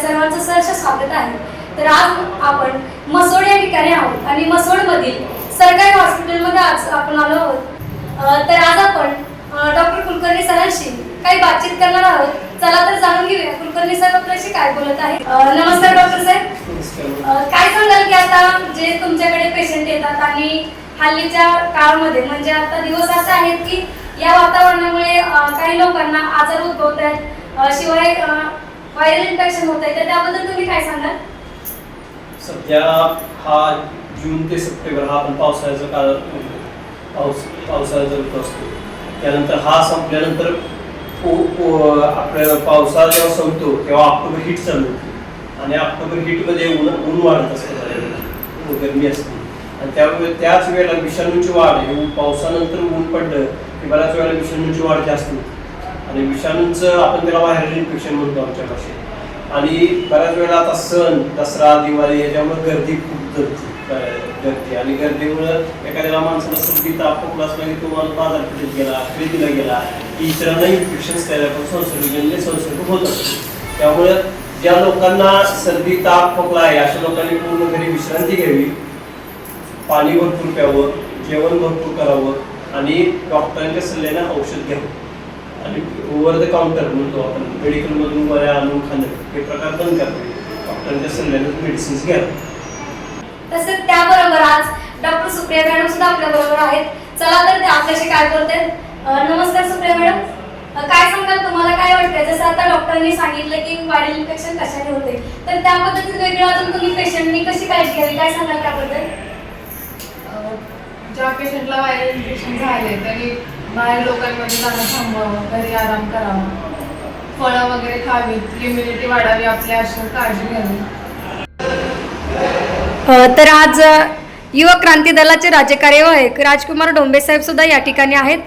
आपल्या सर्वांचं सहर्ष स्वागत आहे. तर आज आपण मसोड या ठिकाणी आहोत आणि मसोडमधील सरकारी हॉस्पिटलमध्ये आज आपण आलो आहोत. तर आज आपण डॉक्टर कुलकर्णी सरांशी काही बातचीत करणार आहोत. चला तर जाणून घेऊया कुलकर्णी सर आपल्याशी काय बोलत आहे. नमस्कार डॉक्टर साहेब. काय सांगाल की आता जे तुमच्याकडे पेशंट येतात आणि हल्लीच्या काळामध्ये म्हणजे आता दिवस असे आहेत की या वातावरणामुळे काही लोकांना आजार उद्भवत आहेत. शिवाय व्हायरल इन्फेक्शन होत आहे तर त्याबद्दल तुम्ही काय सांगाल? सध्या हा जून ते सप्टेंबर हा आपण पावसाळ्याचा काळ पाऊस पावसाळ्याचा ऋतू असतो. त्यानंतर हा संपल्यानंतर आपल्या पावसाळा जेव्हा संपतो तेव्हा ऑक्टोबर हीट चालू होते. आणि ऑक्टोबर हीटमध्ये ऊन ऊन वाढत असतं गरमी असते. आणि त्यामुळे त्याच वेळेला विषाणूची वाढ हे पावसानंतर ऊन पडलं की बऱ्याच वेळेला विषाणूची वाढ जास्त होते. आणि विषाणूंचं आपण त्याला व्हायरल इन्फेक्शन म्हणतो आमच्या भाषेत. आणि बऱ्याच वेळेला आता सण दसरा दिवाळी याच्यामुळे गर्दी खूप गर्दी गर्दी. आणि गर्दीमुळं एखाद्याला माणसाला सर्दी ताप खोकला असला की तो बाजारपेठेत गेला खरेदीला गेला इतरांना इन्फेक्शन त्याच्याकडून संसर्गजन्य संसर्ग होत असतो त्यामुळे ज्या लोकांना सर्दी ताप खोकला आहे अशा लोकांनी पूर्ण घरी विश्रांती घ्यावी. पाणी भरपूर प्यावं जेवण भरपूर करावं आणि डॉक्टरांच्या सल्ल्याने औषध घ्यावं. आणि ओव्हर द काउंटर म्हणतो आपण. मेडिकलमधून गोळ्या आणून खाणं. हे प्रकार बंद करावे डॉक्टरांच्या सल्ल्याने मेडिसिन्स घ्यावं तसेच त्याबरोबर आज डॉक्टर सुप्रिया मॅडम सुद्धा आपल्या बरोबर आहेत. चला तर ते आपल्याशी काय बोलतात? अ, नमस्कार सुप्रिया मॅडम काय सांगाल तुम्हाला? काय वाटतंय? जसं आता डॉक्टरांनी सांगितलं की व्हायरल इन्फेक्शन कशाने होते तर त्या पद्धतीत वेगळं अजून तुम्ही पेशंटनी कशी काळजी घ्यावी? काय सांगाल त्याबद्दल? ज्या पेशंटला व्हायरल इन्फेक्शन झाले त्यांनी बाहेर लोकांमध्ये जाणं थांबवावं घरी आराम करावा. फळं वगैरे खावीत इम्युनिटी वाढावी आपल्या अशी काळजी घ्यावी. तर आज युवक क्रांती दलाचे राज्य कार्यवाहक राजकुमार डोंबे साहेब सुद्धा या ठिकाणी आहेत.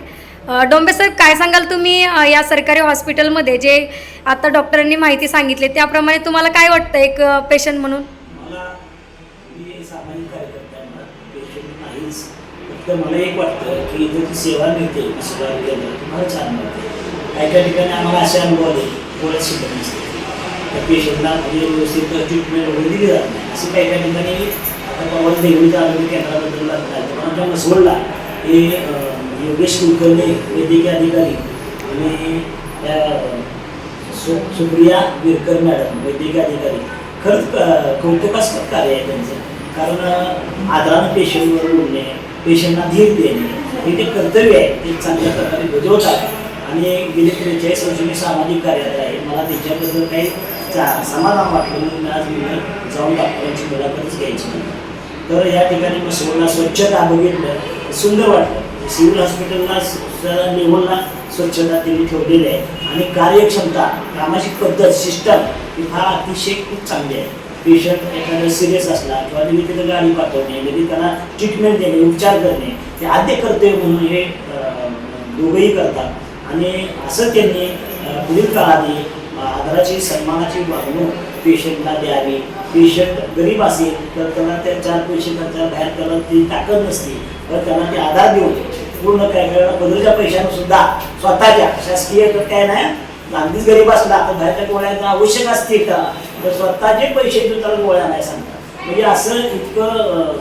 डोंबे साहेब काय सांगाल तुम्ही या सरकारी हॉस्पिटलमध्ये जे आता डॉक्टरांनी माहिती सांगितली त्याप्रमाणे तुम्हाला काय वाटतं एक पेशंट म्हणून? मला मी सामाजिक कार्यकर्त्यांना पेशंट नाहीच फक्त मला एक वाटतं की इथे जी सेवा मिळते सेवा केंद्र तुम्हाला छान मिळते. काही काही ठिकाणी आम्हाला असे अनुभव आले कोणाच शिकत नसते. त्या पेशंटला म्हणजे व्यवस्थित ट्रीटमेंट वगैरे दिली जात नाही. असे काही काही ठिकाणी आता पवार देवीच्या आरोग्य केंद्राबद्दल लागतात पण आमच्या मसवडला हे योगेश कुलकर्णी वैद्यकीय अधिकारी आणि त्या सु सुप्रिया विरकर मॅडम वैद्यकीय अधिकारी. खरंच कौतुकास्पद कार्य आहे त्यांचं. कारण आदरानं पेशंटवर बोलणे पेशंटना धीर देणे हे ते कर्तव्य आहे. ते चांगल्या प्रकारे बजावतात. आणि गेले त्रेचाळीस वर्ष मी सामाजिक कार्यात आहे. मला त्याच्याबद्दल काही चा- समाधान वाटलं म्हणून मी आज मी जाऊन डॉक्टरांची मुलाखतच घ्यायची तर या ठिकाणी मग सगळं स्वच्छता बघितलं. सुंदर वाटलं. सिव्हिल हॉस्पिटलला लेवलला स्वच्छता त्यांनी ठेवलेली आहे. आणि कार्यक्षमता कामाची पद्धत सिस्टम ही फार अतिशय खूप चांगली आहे. पेशंट एखादा सिरियस असला किंवा त्यांनी तिथं गाडी पाठवणे कधी त्यांना ट्रीटमेंट देणे उपचार करणे हे आद्य कर्तव्य म्हणून हे दोघंही करतात. आणि असं त्यांनी पुढील काळाने आदराची सन्मानाची वागणूक पेशंटला द्यावी. पेशंट गरीब असेल तर त्यांना त्या चार पैसे त्यांच्या बाहेर त्याला ती ताकद नसते. तर त्यांना ते आधार देऊन पूर्ण काय करायला बदलच्या पैशानं सुद्धा स्वतःच्या शासकीय काय नाही. अगदीच गरीब असला तर बाहेरच्या कोणाला आवश्यक असते का तर स्वतःचे पैसे त्याला गोळ्या नाही सांगतात म्हणजे असं इतकं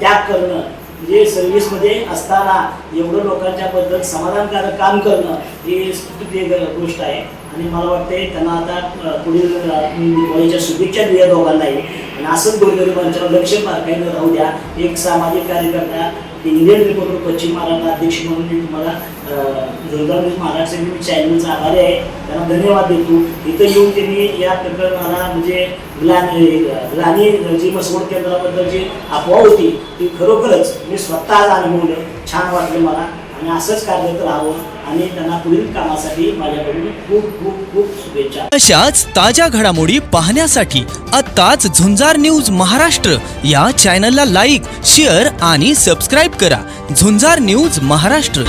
त्याग करणं म्हणजे सर्व्हिसमध्ये असताना एवढं लोकांच्या बद्दल समाधानकारक काम करणं ही स्तुती गोष्ट आहे. आणि मला वाटते त्यांना आता पुढील दिवाळीच्या शुभेच्छा दिल्या दोघांनाही. आणि असंच गोरगरिबांच्या लक्ष बारकाईनं राहू द्या. एक सामाजिक कार्यकर्ता इंडियन रिपब्लिक पश्चिम महाराष्ट्र अध्यक्ष म्हणून मी तुम्हाला अं, म्हणजे महाराष्ट्र मी चॅनलचा आभारी आहे. त्यांना धन्यवाद देतो. इथं येऊन त्यांनी या प्रकरणाला म्हणजे ग्लानी ग्लानी जी मसवड केंद्राबद्दल जी अफवा होती ती खरोखरच मी स्वतः आज अनुभवलं. छान वाटलं मला. आणि असंच कार्यरत राहावं. आणि त्यांना पुढील कामासाठी माझ्याकडून खूप खूप खूप शुभेच्छा. अशाच ताज्या घडामोडी पाहण्यासाठी आत्ताच झुंजार न्यूज महाराष्ट्र या चॅनलला लाईक शेअर आणि सबस्क्राईब करा. झुंजार न्यूज महाराष्ट्र.